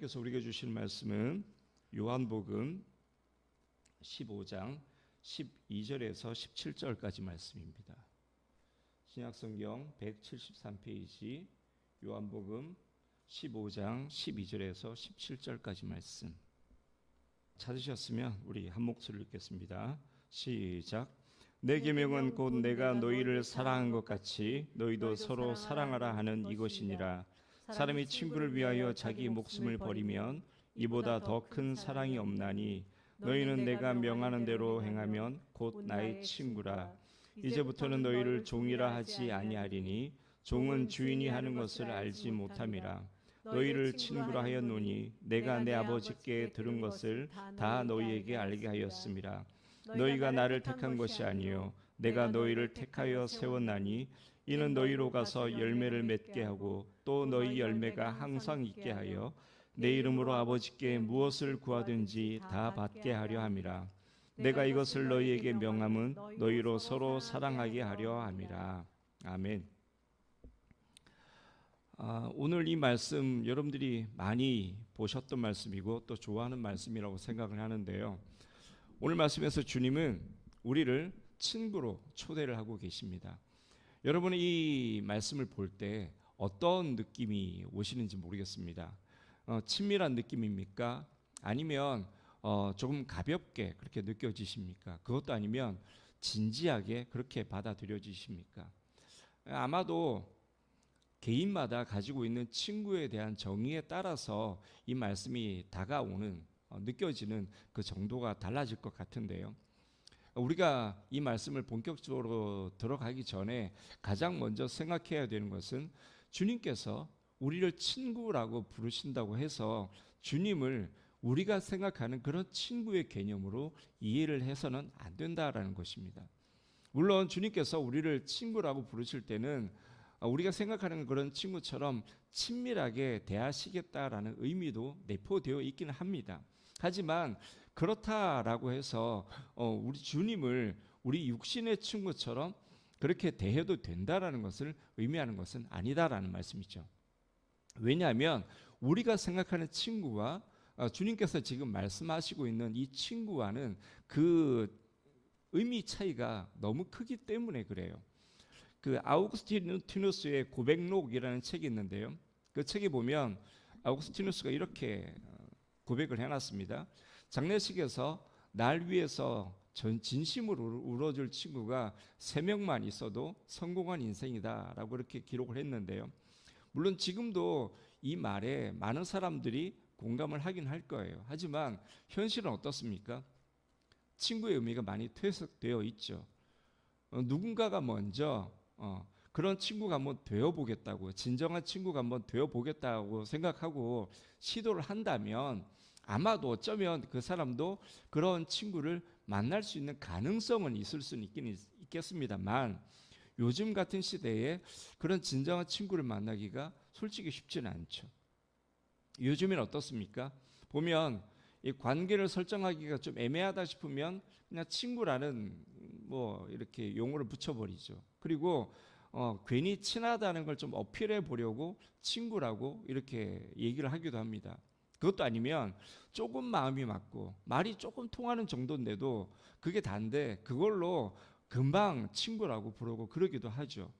하나님께서 우리에게 주신 말씀은 요한복음 15장 12절에서 17절까지 말씀입니다. 신약성경 173페이지 요한복음 15장 12절에서 17절까지 말씀. 찾으셨으면 우리 한 목소리를 읽겠습니다. 시작. 내 계명은 곧 내가 너희를 사랑한 것 같이 너희도 서로 사랑하라 하는 이것이니라. 사람이 친구를 위하여 자기 목숨을 버리면 이보다 더 큰 사랑이 없나니 너희는 내가 명하는 대로 행하면 곧 나의 친구라. 이제부터는 너희를 종이라 하지 아니하리니 종은 주인이 하는 것을 알지 못함이라. 너희를 친구라 하였노니 내가 내 아버지께 들은 것을 다 너희에게 알게 하였음이라. 너희가 나를 택한 것이 아니요 내가 너희를 택하여 세웠나니 이는 너희로 가서 열매를 맺게 하고 또 너희 열매가 항상 있게 하여 내 이름으로 아버지께 무엇을 구하든지 다 받게 하려 함이라. 내가 이것을 너희에게 명함은 너희로 서로 사랑하게 하려 함이라. 아멘. 아, 오늘 이 말씀 여러분들이 많이 보셨던 말씀이고 또 좋아하는 말씀이라고 생각을 하는데요. 오늘 말씀에서 주님은 우리를 친구로 초대를 하고 계십니다. 여러분이 이 말씀을 볼 때 어떤 느낌이 오시는지 모르겠습니다. 어, 친밀한 느낌입니까? 아니면 어, 조금 가볍게 그렇게 느껴지십니까? 그것도 아니면 진지하게 그렇게 받아들여지십니까? 아마도 개인마다 가지고 있는 친구에 대한 정의에 따라서 이 말씀이 다가오는 어, 느껴지는 그 정도가 달라질 것 같은데요. 우리가 이 말씀을 본격적으로 들어가기 전에 가장 먼저 생각해야 되는 것은 주님께서 우리를 친구라고 부르신다고 해서 주님을 우리가 생각하는 그런 친구의 개념으로 이해를 해서는 안 된다라는 것입니다. 물론 주님께서 우리를 친구라고 부르실 때는 우리가 생각하는 그런 친구처럼 친밀하게 대하시겠다라는 의미도 내포되어 있기는 합니다. 하지만 그렇다라고 해서 어, 우리 주님을 우리 육신의 친구처럼 그렇게 대해도 된다라는 것을 의미하는 것은 아니다라는 말씀이죠. 왜냐하면 우리가 생각하는 친구와 어, 주님께서 지금 말씀하시고 있는 이 친구와는 그 의미 차이가 너무 크기 때문에 그래요. 그 아우구스티누스의 고백록이라는 책이 있는데요. 그 책에 보면 아우구스티누스가 이렇게 어, 고백을 해놨습니다. 장례식에서 날 위해서 전 진심으로 울어줄 친구가 세 명만 있어도 성공한 인생이다라고 이렇게 기록을 했는데요. 물론 지금도 이 말에 많은 사람들이 공감을 하긴 할 거예요. 하지만 현실은 어떻습니까? 친구의 의미가 많이 퇴색되어 있죠. 어, 누군가가 먼저 어, 그런 친구가 한번 되어보겠다고 진정한 친구가 한번 되어보겠다고 생각하고 시도를 한다면 아마도 어쩌면 그 사람도 그런 친구를 만날 수 있는 가능성은 있을 수는 있긴 있겠습니다만 요즘 같은 시대에 그런 진정한 친구를 만나기가 솔직히 쉽지는 않죠. 요즘엔 어떻습니까? 보면 이 관계를 설정하기가 좀 애매하다 싶으면 그냥 친구라는 뭐 이렇게 용어를 붙여버리죠. 그리고 어, 괜히 친하다는 걸 좀 어필해 보려고 친구라고 이렇게 얘기를 하기도 합니다. 그것도 아니면 조금 마음이 맞고 말이 조금 통하는 정도인데도 그게 단데 그걸로 금방 친구라고 부르고 그러기도 하죠.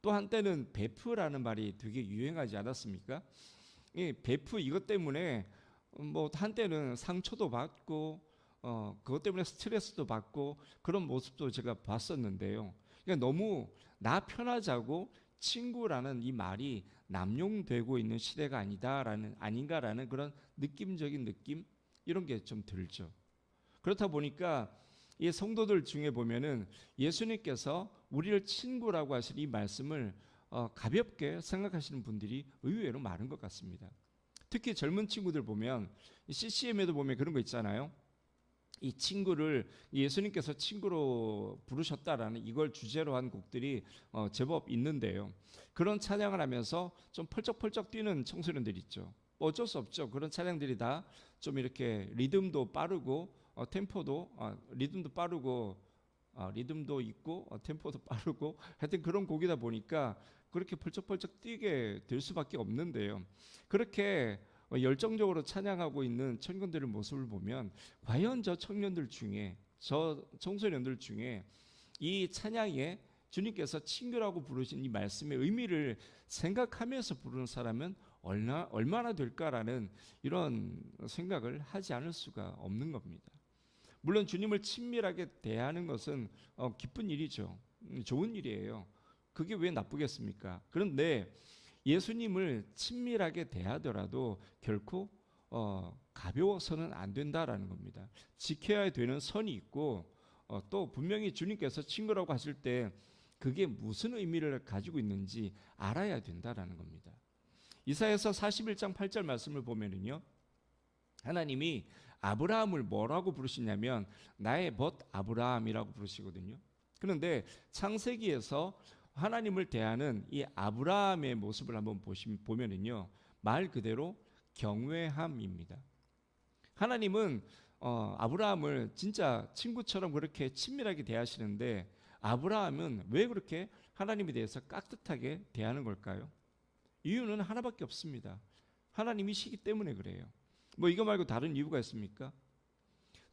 또 한때는 베프라는 말이 되게 유행하지 않았습니까? 이 베프 이것 때문에 뭐 한때는 상처도 받고 어 그것 때문에 스트레스도 받고 그런 모습도 제가 봤었는데요. 그러니까 너무 나 편하자고 친구라는 이 말이 남용되고 있는 시대가 아니다라는 아닌가라는 그런 느낌적인 느낌 이런 게 좀 들죠. 그렇다 보니까 이 성도들 중에 보면은 예수님께서 우리를 친구라고 하신 이 말씀을 어, 가볍게 생각하시는 분들이 의외로 많은 것 같습니다. 특히 젊은 친구들 보면 CCM에도 보면 그런 거 있잖아요. 이 친구를 예수님께서 친구로 부르셨다라는 이걸 주제로 한 곡들이 어, 제법 있는데요. 그런 찬양을 하면서 좀 펄쩍펄쩍 뛰는 청소년들 있죠. 뭐 어쩔 수 없죠. 그런 찬양들이 다 좀 이렇게 리듬도 빠르고 어, 템포도 어, 리듬도 빠르고 어, 리듬도 있고 어, 템포도 빠르고 하여튼 그런 곡이다 보니까 그렇게 펄쩍펄쩍 뛰게 될 수밖에 없는데요. 그렇게 어, 열정적으로 찬양하고 있는 청년들의 모습을 보면 과연 저 청년들 중에 저 청소년들 중에 이 찬양에 주님께서 친구라고 부르신 이 말씀의 의미를 생각하면서 부르는 사람은 얼마, 얼마나 될까라는 이런 생각을 하지 않을 수가 없는 겁니다. 물론 주님을 친밀하게 대하는 것은 어, 기쁜 일이죠. 음, 좋은 일이에요. 그게 왜 나쁘겠습니까? 그런데 예수님을 친밀하게 대하더라도 결코 어, 가벼워서는 안 된다라는 겁니다. 지켜야 되는 선이 있고 어, 또 분명히 주님께서 친구라고 하실 때 그게 무슨 의미를 가지고 있는지 알아야 된다라는 겁니다. 이사야서 41장 8절 말씀을 보면은요. 하나님이 아브라함을 뭐라고 부르시냐면 나의 벗 아브라함이라고 부르시거든요. 그런데 창세기에서 하나님을 대하는 이 아브라함의 모습을 한번 보시면 보면은요. 말 그대로 경외함입니다. 하나님은 어, 아브라함을 진짜 친구처럼 그렇게 친밀하게 대하시는데 아브라함은 왜 그렇게 하나님에 대해서 깍듯하게 대하는 걸까요? 이유는 하나밖에 없습니다. 하나님이시기 때문에 그래요. 뭐 이거 말고 다른 이유가 있습니까?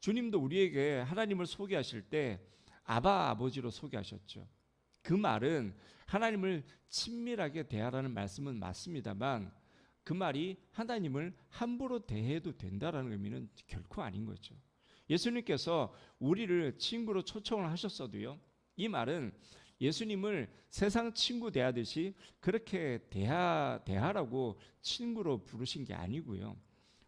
주님도 우리에게 하나님을 소개하실 때 아바 아버지로 소개하셨죠. 그 말은 하나님을 친밀하게 대하라는 말씀은 맞습니다만 그 말이 하나님을 함부로 대해도 된다라는 의미는 결코 아닌 거죠. 예수님께서 우리를 친구로 초청을 하셨어도요. 이 말은 예수님을 세상 친구 대하듯이 그렇게 대하 대하라고 친구로 부르신 게 아니고요.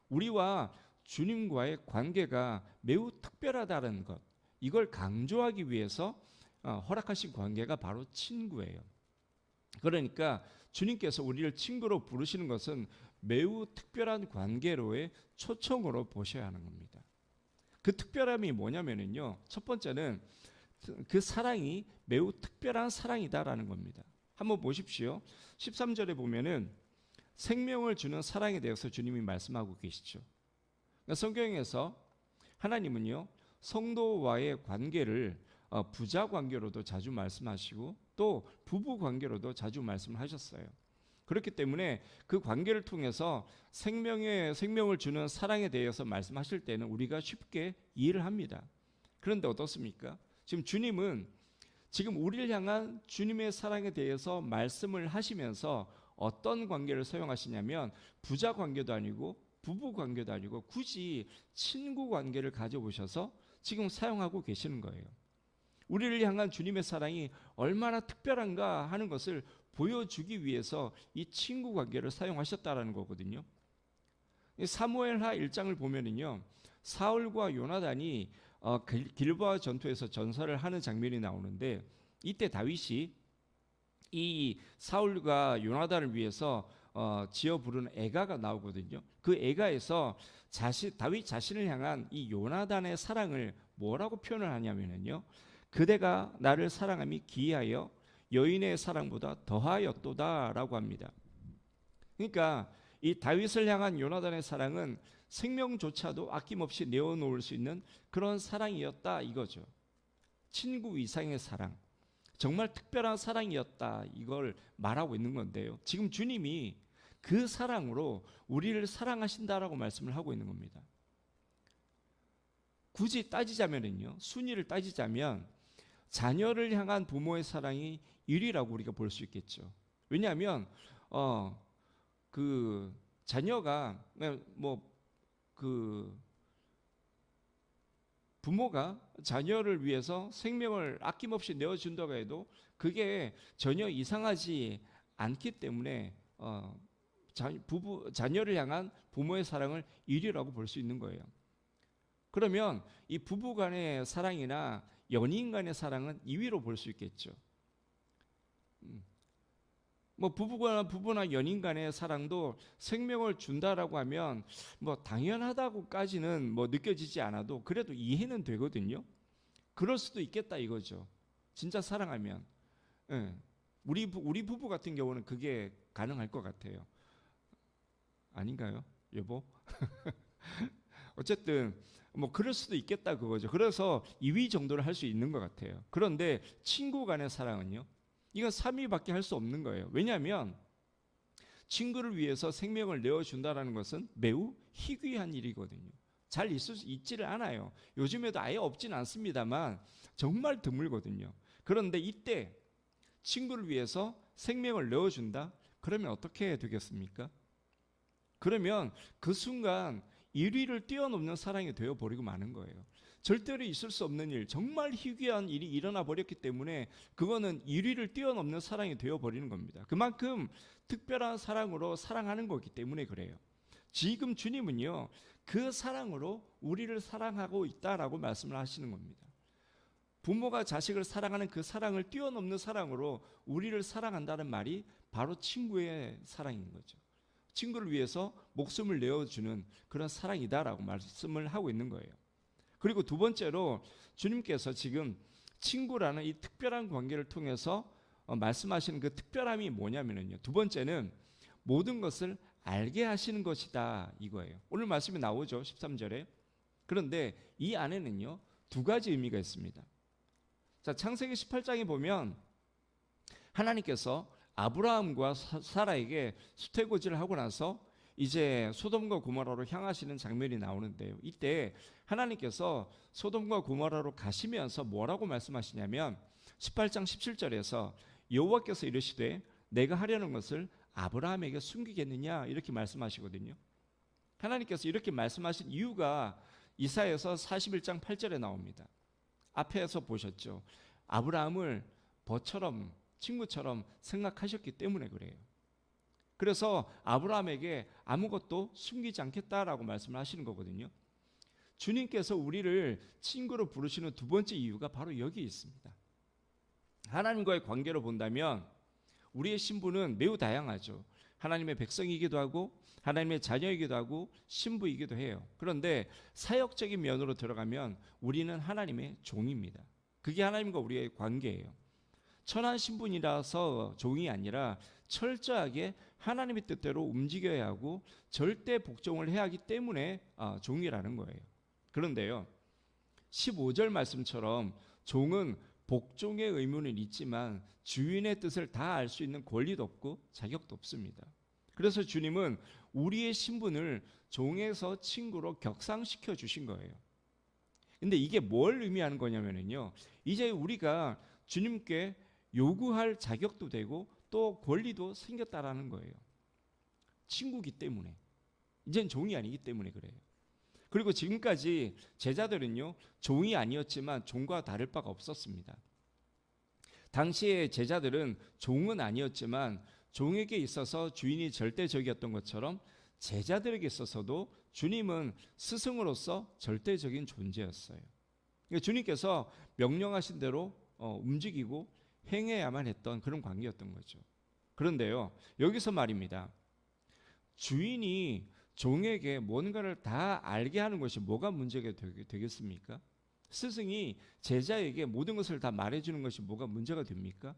우리와 주님과의 관계가 매우 특별하다는 것 이걸 강조하기 위해서 어, 허락하신 관계가 바로 친구예요. 그러니까 주님께서 우리를 친구로 부르시는 것은 매우 특별한 관계로의 초청으로 보셔야 하는 겁니다. 그 특별함이 뭐냐면은요. 첫 번째는 그 사랑이 매우 특별한 사랑이다라는 겁니다. 한번 보십시오. 13절에 보면은 생명을 주는 사랑에 대해서 주님이 말씀하고 계시죠. 그러니까 성경에서 하나님은요. 성도와의 관계를 어, 부자 관계로도 자주 말씀하시고 또 부부 관계로도 자주 말씀하셨어요. 그렇기 때문에 그 관계를 통해서 생명의 생명을 주는 사랑에 대해서 말씀하실 때는 우리가 쉽게 이해를 합니다. 그런데 어떻습니까? 지금 주님은 지금 우리를 향한 주님의 사랑에 대해서 말씀을 하시면서 어떤 관계를 사용하시냐면 부자 관계도 아니고 부부 관계도 아니고 굳이 친구 관계를 가져보셔서 지금 사용하고 계시는 거예요. 우리를 향한 주님의 사랑이 얼마나 특별한가 하는 것을 보여주기 위해서 이 친구 관계를 사용하셨다라는 거거든요. 사무엘하 1장을 보면은요. 사울과 요나단이 어, 길보아 전투에서 전설을 하는 장면이 나오는데 이때 다윗이 이 사울과 요나단을 위해서 어, 지어 부르는 애가가 나오거든요. 그 애가에서 자신 다윗 자신을 향한 이 요나단의 사랑을 뭐라고 표현을 하냐면은요. 그대가 나를 사랑함이 기이하여 여인의 사랑보다 더하였도다라고 합니다. 그러니까 이 다윗을 향한 요나단의 사랑은 생명조차도 아낌없이 내어놓을 수 있는 그런 사랑이었다 이거죠. 친구 이상의 사랑. 정말 특별한 사랑이었다 이걸 말하고 있는 건데요. 지금 주님이 그 사랑으로 우리를 사랑하신다라고 말씀을 하고 있는 겁니다. 굳이 따지자면은요. 순위를 따지자면 자녀를 향한 부모의 사랑이 1위라고 우리가 볼 수 있겠죠. 왜냐하면 어 그 자녀가 뭐그 부모가 자녀를 위해서 생명을 아낌없이 내어준다고 해도 그게 전혀 이상하지 않기 때문에 어, 자, 부부 자녀를 향한 부모의 사랑을 1위라고 볼 수 있는 거예요. 그러면 이 부부 간의 사랑이나 연인 간의 사랑은 2위로 볼 수 있겠죠. 음. 뭐 부부나 부부나 연인 간의 사랑도 생명을 준다라고 하면 뭐 당연하다고까지는 뭐 느껴지지 않아도 그래도 이해는 되거든요. 그럴 수도 있겠다 이거죠. 진짜 사랑하면. 예. 우리 우리 부부 같은 경우는 그게 가능할 것 같아요. 아닌가요, 여보? 어쨌든 뭐 그럴 수도 있겠다 그거죠. 그래서 2위 정도를 할 수 있는 것 같아요. 그런데 친구 간의 사랑은요. 이건 3위밖에 할 수 없는 거예요. 왜냐하면 친구를 위해서 생명을 내어준다라는 것은 매우 희귀한 일이거든요. 잘 있을 수 있지를 않아요. 요즘에도 아예 없진 않습니다만 정말 드물거든요. 그런데 이때 친구를 위해서 생명을 내어준다? 그러면 어떻게 되겠습니까? 그러면 그 순간 1위를 뛰어넘는 사랑이 되어 버리고 마는 거예요. 절대로 있을 수 없는 일, 정말 희귀한 일이 일어나 버렸기 때문에 그거는 1위를 뛰어넘는 사랑이 되어 버리는 겁니다. 그만큼 특별한 사랑으로 사랑하는 거기 때문에 그래요. 지금 주님은요, 그 사랑으로 우리를 사랑하고 있다라고 말씀을 하시는 겁니다. 부모가 자식을 사랑하는 그 사랑을 뛰어넘는 사랑으로 우리를 사랑한다는 말이 바로 친구의 사랑인 거죠. 친구를 위해서 목숨을 내어주는 그런 사랑이다라고 말씀을 하고 있는 거예요. 그리고 두 번째로 주님께서 지금 친구라는 이 특별한 관계를 통해서 어, 말씀하시는 그 특별함이 뭐냐면요. 두 번째는 모든 것을 알게 하시는 것이다 이거예요. 오늘 말씀이 나오죠. 13절에. 그런데 이 안에는요. 두 가지 의미가 있습니다. 자, 창세기 18장에 보면 하나님께서 아브라함과 사라에게 수태고지를 하고 나서 이제 소돔과 고모라로 향하시는 장면이 나오는데요. 이때 하나님께서 소돔과 고모라로 가시면서 뭐라고 말씀하시냐면 18장 17절에서 여호와께서 이르시되 내가 하려는 것을 아브라함에게 숨기겠느냐 이렇게 말씀하시거든요. 하나님께서 이렇게 말씀하신 이유가 이사에서 41장 8절에 나옵니다. 앞에서 보셨죠. 아브라함을 버처럼 친구처럼 생각하셨기 때문에 그래요. 그래서 아브라함에게 아무것도 숨기지 않겠다라고 말씀을 하시는 거거든요. 주님께서 우리를 친구로 부르시는 두 번째 이유가 바로 여기 있습니다. 하나님과의 관계로 본다면 우리의 신분은 매우 다양하죠. 하나님의 백성이기도 하고 하나님의 자녀이기도 하고 신부이기도 해요. 그런데 사역적인 면으로 들어가면 우리는 하나님의 종입니다. 그게 하나님과 우리의 관계예요. 천한 신분이라서 종이 아니라 철저하게 하나님의 뜻대로 움직여야 하고 절대 복종을 해야 하기 때문에 아, 종이라는 거예요. 그런데요. 15절 말씀처럼 종은 복종의 의무는 있지만 주인의 뜻을 다 알 수 있는 권리도 없고 자격도 없습니다. 그래서 주님은 우리의 신분을 종에서 친구로 격상시켜 주신 거예요. 근데 이게 뭘 의미하는 거냐면요. 이제 우리가 주님께 요구할 자격도 되고 또 권리도 생겼다라는 거예요. 친구기 때문에. 이젠 종이 아니기 때문에 그래요. 그리고 지금까지 제자들은요, 종이 아니었지만 종과 다를 바가 없었습니다. 당시의 제자들은 종은 아니었지만 종에게 있어서 주인이 절대적이었던 것처럼 제자들에게 있어서도 주님은 스승으로서 절대적인 존재였어요. 그러니까 주님께서 명령하신 대로 어, 움직이고 행해야만 했던 그런 관계였던 거죠. 그런데요, 여기서 말입니다. 주인이 종에게 뭔가를 다 알게 하는 것이 뭐가 문제가 되겠습니까? 스승이 제자에게 모든 것을 다 말해주는 것이 뭐가 문제가 됩니까?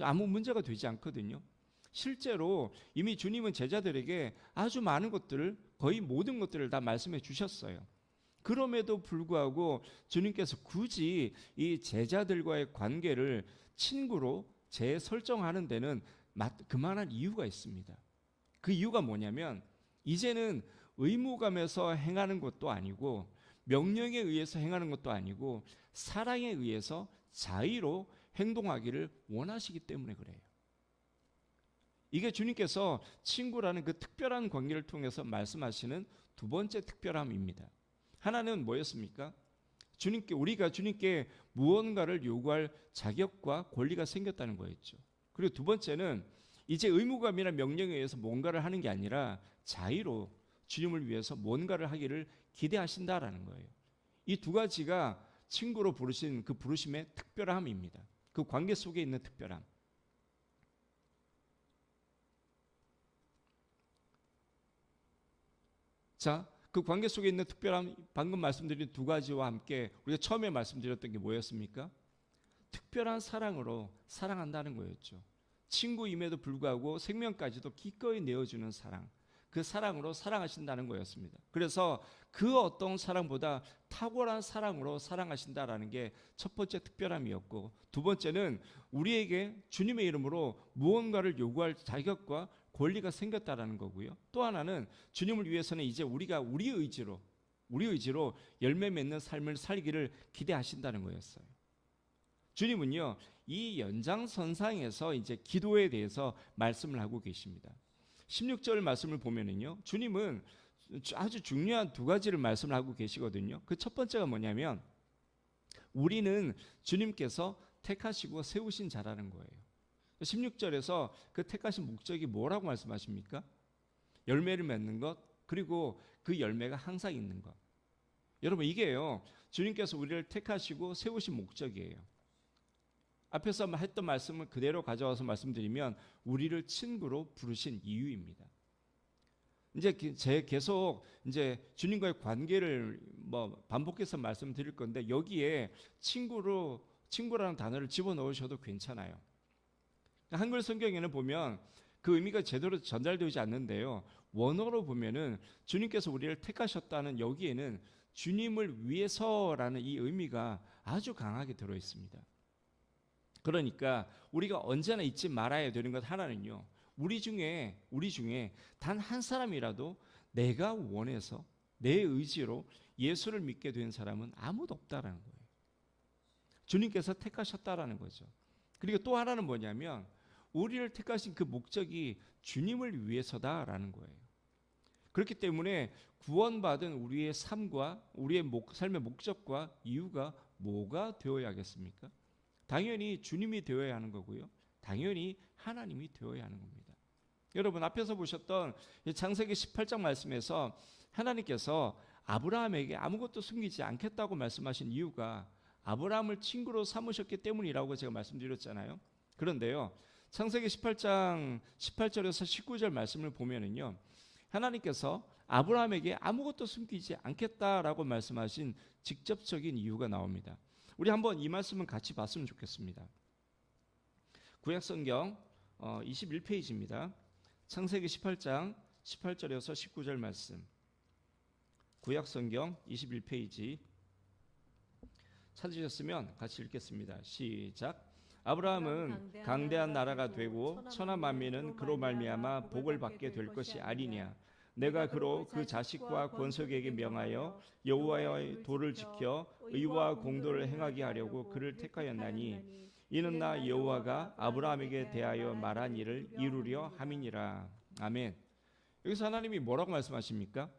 아무 문제가 되지 않거든요. 실제로 이미 주님은 제자들에게 아주 많은 것들을 거의 모든 것들을 다 말씀해 주셨어요. 그럼에도 불구하고 주님께서 굳이 이 제자들과의 관계를 친구로 재설정하는 데는 그만한 이유가 있습니다. 그 이유가 뭐냐면 이제는 의무감에서 행하는 것도 아니고 명령에 의해서 행하는 것도 아니고 사랑에 의해서 자의로 행동하기를 원하시기 때문에 그래요. 이게 주님께서 친구라는 그 특별한 관계를 통해서 말씀하시는 두 번째 특별함입니다. 하나는 뭐였습니까? 주님께 우리가 주님께 무언가를 요구할 자격과 권리가 생겼다는 거였죠. 그리고 두 번째는 이제 의무감이나 명령에 의해서 뭔가를 하는 게 아니라 자의로 주님을 위해서 뭔가를 하기를 기대하신다라는 거예요. 이 두 가지가 친구로 부르신 그 부르심의 특별함입니다. 그 관계 속에 있는 특별함. 자, 그 관계 속에 있는 특별함 방금 말씀드린 두 가지와 함께 우리가 처음에 말씀드렸던 게 뭐였습니까? 특별한 사랑으로 사랑한다는 거였죠. 친구임에도 불구하고 생명까지도 기꺼이 내어주는 사랑. 그 사랑으로 사랑하신다는 거였습니다. 그래서 그 어떤 사랑보다 탁월한 사랑으로 사랑하신다라는 게 첫 번째 특별함이었고 두 번째는 우리에게 주님의 이름으로 무언가를 요구할 자격과 권리가 생겼다라는 거고요. 또 하나는 주님을 위해서는 이제 우리가 우리 의지로 우리 의지로 열매 맺는 삶을 살기를 기대하신다는 거였어요. 주님은요, 이 연장선상에서 이제 기도에 대해서 말씀을 하고 계십니다. 16절 말씀을 보면은요, 주님은 아주 중요한 두 가지를 말씀을 하고 계시거든요. 그 첫 번째가 뭐냐면, 우리는 주님께서 택하시고 세우신 자라는 거예요. 16절에서 그 택하신 목적이 뭐라고 말씀하십니까? 열매를 맺는 것, 그리고 그 열매가 항상 있는 것. 여러분, 이게요, 주님께서 우리를 택하시고 세우신 목적이에요. 앞에서 했던 말씀을 그대로 가져와서 말씀드리면 우리를 친구로 부르신 이유입니다. 이제 제 계속 이제 주님과의 관계를 뭐 반복해서 말씀드릴 건데 여기에 친구로 친구라는 단어를 집어 넣으셔도 괜찮아요. 한글 성경에는 보면 그 의미가 제대로 전달되지 않는데요. 원어로 보면은 주님께서 우리를 택하셨다는 여기에는 주님을 위해서라는 이 의미가 아주 강하게 들어 있습니다. 그러니까 우리가 언제나 잊지 말아야 되는 것 하나는요. 우리 중에 우리 중에 단 한 사람이라도 내가 원해서 내 의지로 예수를 믿게 된 사람은 아무도 없다라는 거예요. 주님께서 택하셨다라는 거죠. 그리고 또 하나는 뭐냐면 우리를 택하신 그 목적이 주님을 위해서다라는 거예요. 그렇기 때문에 구원받은 우리의 삶과 우리의 목, 삶의 목적과 이유가 뭐가 되어야겠습니까? 당연히 주님이 되어야 하는 거고요. 당연히 하나님이 되어야 하는 겁니다. 여러분 앞에서 보셨던 창세기 18장 말씀에서 하나님께서 아브라함에게 아무것도 숨기지 않겠다고 말씀하신 이유가 아브라함을 친구로 삼으셨기 때문이라고 제가 말씀드렸잖아요. 그런데요. 창세기 18장 18절에서 19절 말씀을 보면은요. 하나님께서 아브라함에게 아무것도 숨기지 않겠다라고 말씀하신 직접적인 이유가 나옵니다. 우리 한번 이 말씀을 같이 봤으면 좋겠습니다. 구약 성경 21페이지입니다. 창세기 18장 18절에서 19절 말씀. 구약 성경 21페이지 찾으셨으면 같이 읽겠습니다. 시작. 아브라함은 강대한 나라가 되고 천하 만민은 그로 말미암아 복을 받게 될 것이 아니냐. 내가 그로 그 자식과 권속에게 명하여 여호와의 도를 지켜 의와 공도를 행하게 하려고 그를 택하였나니 이는 나 여호와가 아브라함에게 대하여 말한 일을 이루려 함이니라. 아멘. 여기서 하나님이 뭐라고 말씀하십니까?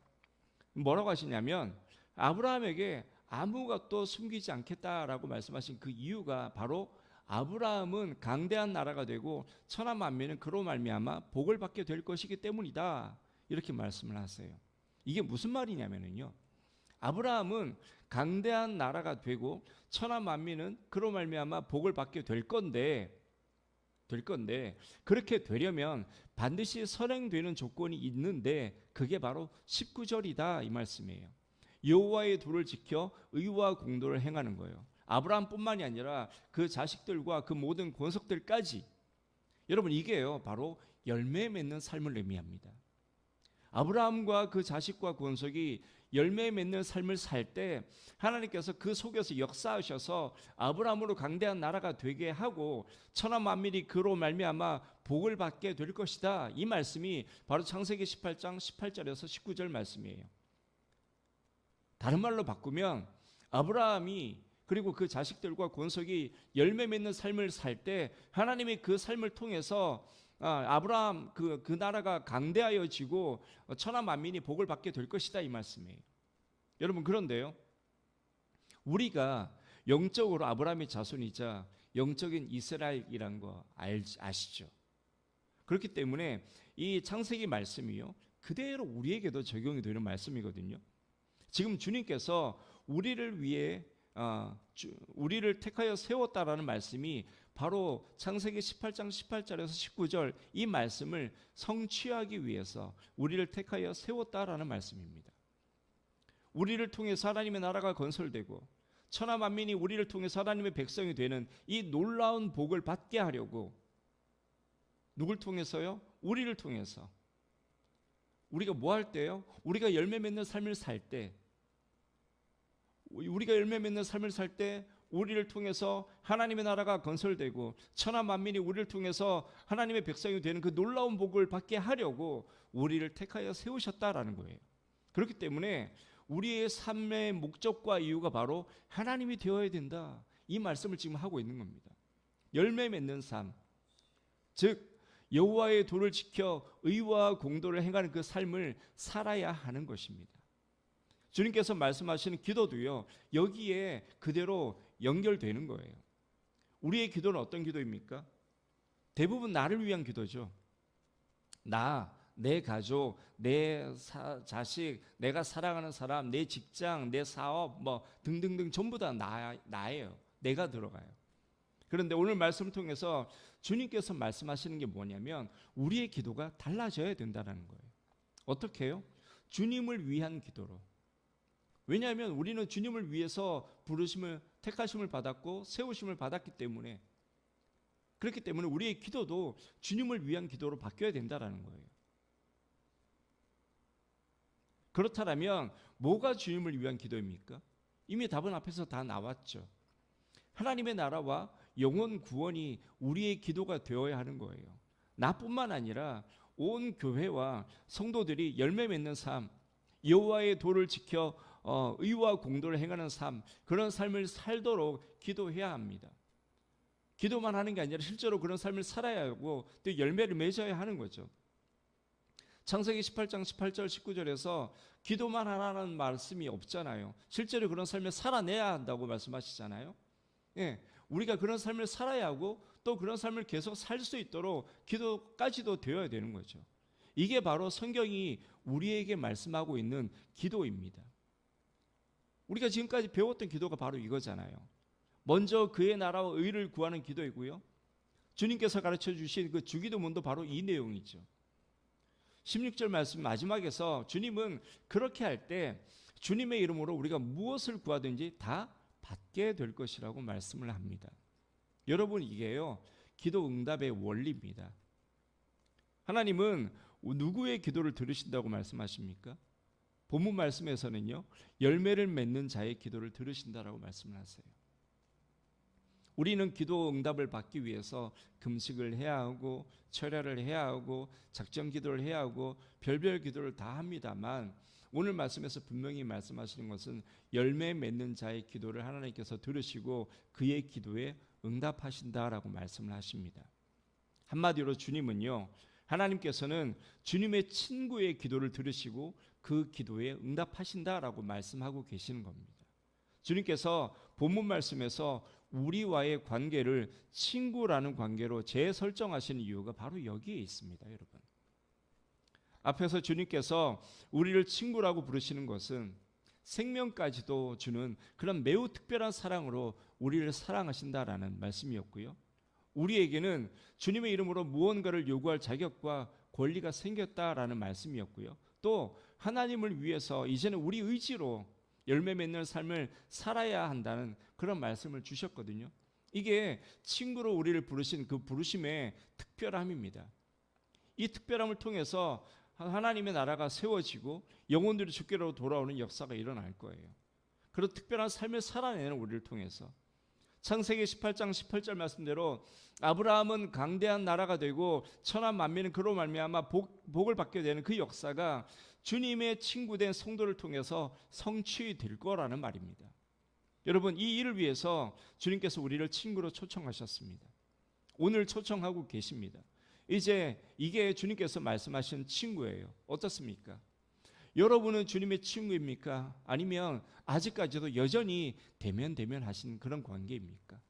뭐라고 하시냐면 아브라함에게 아무 것도 숨기지 않겠다라고 말씀하신 그 이유가 바로 아브라함은 강대한 나라가 되고 천하 만민은 그로 말미암아 복을 받게 될 것이기 때문이다. 이렇게 말씀을 하세요. 이게 무슨 말이냐면요. 아브라함은 강대한 나라가 되고 천하 만민은 그로 말미암아 복을 받게 될 건데 될 건데 그렇게 되려면 반드시 선행되는 조건이 있는데 그게 바로 19절이다 이 말씀이에요. 여호와의 도를 지켜 의와 공도를 행하는 거예요. 아브라함뿐만이 아니라 그 자식들과 그 모든 권속들까지 여러분 이게요 바로 열매 맺는 삶을 의미합니다. 아브라함과 그 자식과 권속이 열매 맺는 삶을 살 때 하나님께서 그 속에서 역사하셔서 아브라함으로 강대한 나라가 되게 하고 천하 만민이 그로 말미암아 복을 받게 될 것이다. 이 말씀이 바로 창세기 18장 18절에서 19절 말씀이에요. 다른 말로 바꾸면 아브라함이 그리고 그 자식들과 권속이 열매 맺는 삶을 살 때 하나님이 그 삶을 통해서 아, 브라함 그, 그 나라가 강대하여지고 천하 만민이 복을 받게 될 것이다 이 말씀이에요. 여러분 그런데요. 우리가 영적으로 아브라함의 자손이자 영적인 이스라엘이란 거 알, 아시죠? 그렇기 때문에 이 창세기 말씀이요. 그대로 우리에게도 적용이 되는 말씀이거든요. 지금 주님께서 우리를 위해 어, 주, 우리를 택하여 세웠다라는 말씀이 바로 창세기 18장 18절에서 19절 이 말씀을 성취하기 위해서 우리를 택하여 세웠다라는 말씀입니다. 우리를 통해서 하나님의 나라가 건설되고 천하 만민이 우리를 통해서 하나님의 백성이 되는 이 놀라운 복을 받게 하려고 누굴 통해서요? 우리를 통해서. 우리가 뭐 할 때요? 우리가 열매 맺는 삶을 살 때, 우리가 열매 맺는 삶을 살 때 우리를 통해서 하나님의 나라가 건설되고 천하 만민이 우리를 통해서 하나님의 백성이 되는 그 놀라운 복을 받게 하려고 우리를 택하여 세우셨다라는 거예요. 그렇기 때문에 우리의 삶의 목적과 이유가 바로 하나님이 되어야 된다. 이 말씀을 지금 하고 있는 겁니다. 열매 맺는 삶. 즉 여호와의 도를 지켜 의와 공도를 행하는 그 삶을 살아야 하는 것입니다. 주님께서 말씀하시는 기도도요. 여기에 그대로 연결되는 거예요. 우리의 기도는 어떤 기도입니까? 대부분 나를 위한 기도죠. 나, 내 가족, 내 사, 자식, 내가 사랑하는 사람, 내 직장, 내 사업, 뭐 등등등 전부 다 나, 나예요. 내가 들어가요. 그런데 오늘 말씀을 통해서 주님께서 말씀하시는 게 뭐냐면 우리의 기도가 달라져야 된다는 거예요. 어떻게 해요? 주님을 위한 기도로. 왜냐하면 우리는 주님을 위해서 부르심을 택하심을 받았고 세우심을 받았기 때문에 그렇기 때문에 우리의 기도도 주님을 위한 기도로 바뀌어야 된다라는 거예요. 그렇다면 뭐가 주님을 위한 기도입니까? 이미 답은 앞에서 다 나왔죠. 하나님의 나라와 영원 구원이 우리의 기도가 되어야 하는 거예요. 나뿐만 아니라 온 교회와 성도들이 열매 맺는 삶, 여호와의 도를 지켜 어, 의와 공도를 행하는 삶, 그런 삶을 살도록 기도해야 합니다. 기도만 하는 게 아니라 실제로 그런 삶을 살아야 하고 또 열매를 맺어야 하는 거죠. 창세기 18장 18절 19절에서 기도만 하라는 말씀이 없잖아요. 실제로 그런 삶을 살아내야 한다고 말씀하시잖아요. 예, 우리가 그런 삶을 살아야 하고 또 그런 삶을 계속 살 수 있도록 기도까지도 되어야 되는 거죠. 이게 바로 성경이 우리에게 말씀하고 있는 기도입니다. 우리가 지금까지 배웠던 기도가 바로 이거잖아요. 먼저 그의 나라와 의를 구하는 기도이고요. 주님께서 가르쳐 주신 그 주기도문도 바로 이 내용이죠. 16절 말씀 마지막에서 주님은 그렇게 할 때 주님의 이름으로 우리가 무엇을 구하든지 다 받게 될 것이라고 말씀을 합니다. 여러분 이게요. 기도 응답의 원리입니다. 하나님은 누구의 기도를 들으신다고 말씀하십니까? 본문 말씀에서는요. 열매를 맺는 자의 기도를 들으신다라고 말씀을 하세요. 우리는 기도 응답을 받기 위해서 금식을 해야 하고 철야를 해야 하고 작정 기도를 해야 하고 별별 기도를 다 합니다만 오늘 말씀에서 분명히 말씀하시는 것은 열매 맺는 자의 기도를 하나님께서 들으시고 그의 기도에 응답하신다라고 말씀을 하십니다. 한마디로 주님은요. 하나님께서는 주님의 친구의 기도를 들으시고 그 기도에 응답하신다라고 말씀하고 계시는 겁니다. 주님께서 본문 말씀에서 우리와의 관계를 친구라는 관계로 재설정하신 이유가 바로 여기에 있습니다, 여러분. 앞에서 주님께서 우리를 친구라고 부르시는 것은 생명까지도 주는 그런 매우 특별한 사랑으로 우리를 사랑하신다라는 말씀이었고요. 우리에게는 주님의 이름으로 무언가를 요구할 자격과 권리가 생겼다라는 말씀이었고요. 또 하나님을 위해서 이제는 우리 의지로 열매 맺는 삶을 살아야 한다는 그런 말씀을 주셨거든요. 이게 친구로 우리를 부르신 그 부르심의 특별함입니다. 이 특별함을 통해서 하나님의 나라가 세워지고 영혼들이 주께로 돌아오는 역사가 일어날 거예요. 그런 특별한 삶을 살아내는 우리를 통해서 창세기 18장 18절 말씀대로 아브라함은 강대한 나라가 되고 천한 만민은 그로 말미암아 복, 복을 받게 되는 그 역사가 주님의 친구된 성도를 통해서 성취될 거라는 말입니다. 여러분 이 일을 위해서 주님께서 우리를 친구로 초청하셨습니다. 오늘 초청하고 계십니다. 이제 이게 주님께서 말씀하신 친구예요. 어떻습니까? 여러분은 주님의 친구입니까? 아니면 아직까지도 여전히 대면 대면 하신 그런 관계입니까?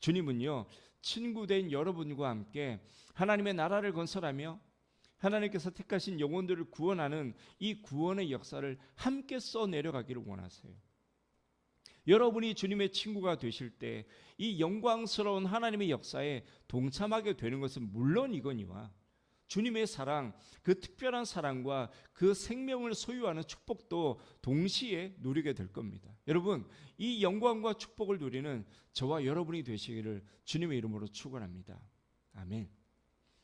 주님은요, 친구된 여러분과 함께 하나님의 나라를 건설하며 하나님께서 택하신 영혼들을 구원하는 이 구원의 역사를 함께 써 내려가기를 원하세요. 여러분이 주님의 친구가 되실 때 이 영광스러운 하나님의 역사에 동참하게 되는 것은 물론이거니와 주님의 사랑, 그 특별한 사랑과 그 생명을 소유하는 축복도 동시에 누리게 될 겁니다. 여러분, 이 영광과 축복을 누리는 저와 여러분이 되시기를 주님의 이름으로 축원합니다. 아멘.